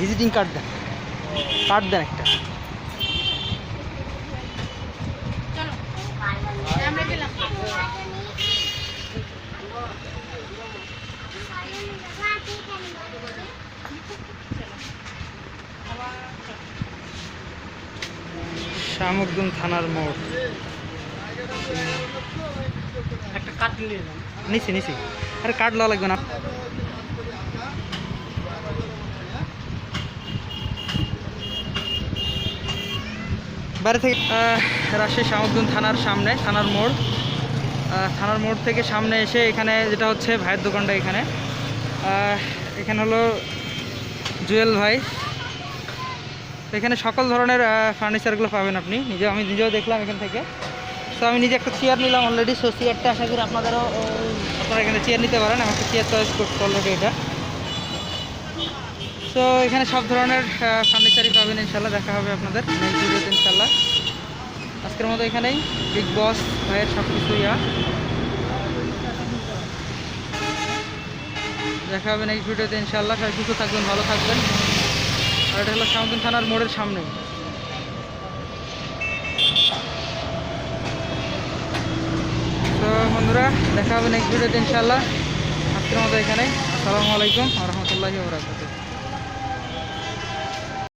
Visiting card দেন। Card দেন একটা। শামুকদুম থানার মোড়। একটা কাঠ নিয়ে নিছি নিছি। আরে কার্ড লাগবে না। বাইরে থেকে রাজশাহী শামুকদুম থানার সামনে, থানার মোড়। থানার মোড় থেকে সামনে এসে এখানে যেটা হচ্ছে ভাইয়ের দোকানটা এখানে। এখানে হলো জুয়েল ভাই। এখানে সকল ধরনের ফার্নিচারগুলো পাবেন আপনি। নিজে আমি নিজেও দেখলাম এখান থেকে। তো আমি নিজে একটা চেয়ার নিলাম অলরেডি সো চেয়ারটা আশা করি আপনাদেরও আপনারা এখানে চেয়ার নিতে পারেন। আমাকে চেয়ার চয়েস করতে অলরেডি এটা। তো এখানে সব ধরনের ফার্নিচারই পাবেন ইনশাল্লাহ দেখা হবে আপনাদের নেক্সট ভিডিওতে ইনশাল্লাহ আজকের মতো এখানেই বিগ বস ভাইয়ের সব কিছু ইয়া দেখা হবে নেক্সট ভিডিওতে ইনশাল্লাহ সবাই সুস্থ থাকবেন, ভালো থাকবেন। আর এটা হলো শামুদ্দিন থানার মোড়ের সামনে। তো বন্ধুরা, দেখা হবে নেক্সট ভিডিওতে ইনশাল্লাহ আজকের মতো এখানেই। আসসালামু আলাইকুম রহমতুল্লাহি বরাকাতুহ।